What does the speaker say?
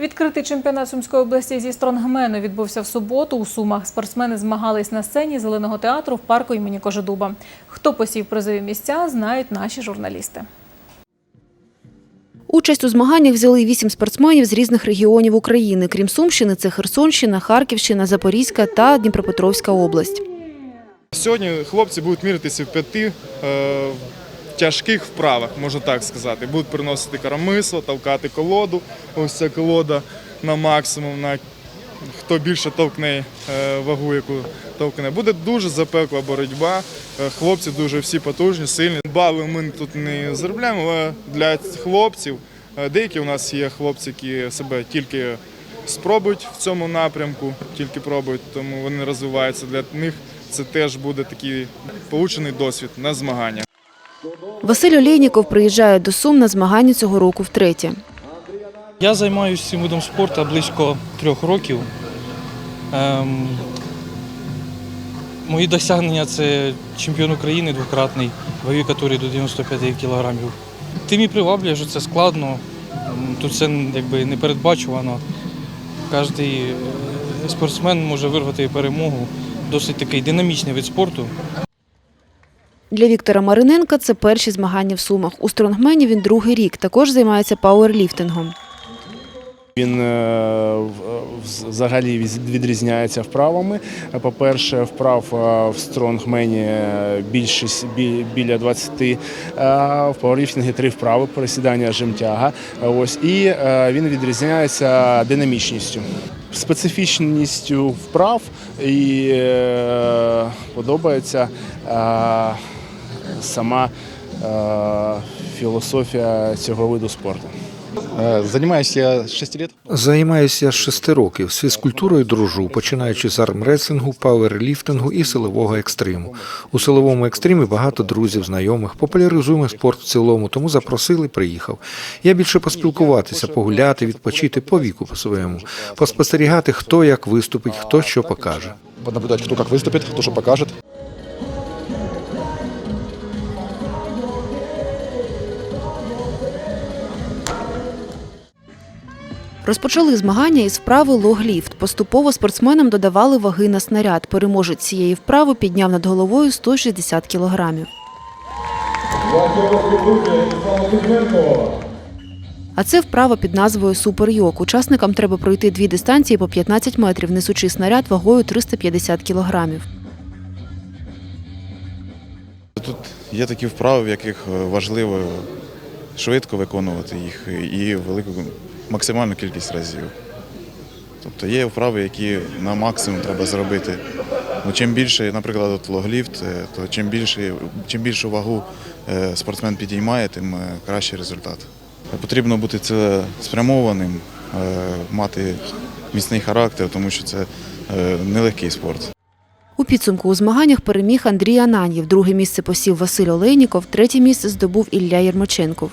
Відкритий чемпіонат Сумської області зі стронгмену відбувся в суботу. У Сумах спортсмени змагались на сцені зеленого театру в парку імені Кожедуба. Хто посів призові місця, знають наші журналісти. Участь у змаганнях взяли вісім спортсменів з різних регіонів України. Крім Сумщини, це Херсонщина, Харківщина, Запорізька та Дніпропетровська область. Сьогодні хлопці будуть міритися в п'яти е, тяжких вправах, можна так сказати. Будуть приносити карамисло, толкати колоду. Ось ця колода на максимум, на хто більше товкне е, вагу, яку товкне. Буде дуже запекла боротьба. Е, хлопці дуже всі потужні, сильні. Бали ми тут не заробляємо, але для хлопців е, деякі у нас є хлопці, які себе тільки спробують в цьому напрямку, тільки пробують, тому вони розвиваються. Для них це теж буде такий получений досвід на змаганнях. Василь Олєйніков приїжджає до Сум на змагання цього року втретє. Я займаюся цим видом спорту близько трьох років. Ем, мої досягнення це чемпіон України двократний, ваговій категорії до 95 кілограмів. Тим і приваблює, що це складно, тут це якби не передбачувано. Кожен спортсмен може вирвати перемогу. Досить такий динамічний вид спорту. Для Віктора Мариненка це перші змагання в Сумах. У стронгмені він другий рік. Також займається пауерліфтингом. Він е, взагалі від- відрізняється вправами. По-перше, вправ е, в стронгмені більшість бі- біля 20, е, в пауерліфтингі три вправи, присідання, жимтяга. Ось і він відрізняється динамічністю, специфічністю вправ і подобається сама е, філософія цього виду спорту. Э, Занимаюсь я с 6 лет. Займаюся з шести років. З фізкультурою дружу, починаючи з армреслінгу, пауерліфтингу і силового екстриму. У силовому екстримі багато друзів, знайомих. Популяризуємо спорт в цілому, тому запросили, приїхав. Я більше поспілкуватися, погуляти, відпочити по віку по своєму, поспостерігати, хто як виступить, хто що покаже. Понаблюдать, кто как выступит, кто что покажет. Розпочали змагання із вправи логліфт. Поступово спортсменам додавали ваги на снаряд. Переможець цієї вправи підняв над головою 160 кілограмів. А це вправа під назвою Суперйок. Учасникам треба пройти дві дистанції по 15 метрів, несучи снаряд вагою 350 кілограмів. Тут є такі вправи, в яких важливо швидко виконувати їх і велику максимальну кількість разів. Тобто є вправи, які на максимум треба зробити. Ну, чим більше, наприклад, от логліфт, е, то чим більше, чим більшу вагу е, спортсмен підіймає, тим е, кращий результат. Потрібно бути цілеспрямованим, мати міцний характер, тому що це нелегкий спорт. У підсумку у змаганнях переміг Андрій Ананьєв. Друге місце посів Василь Олейніков, третє місце здобув Ілля Єрмоченков.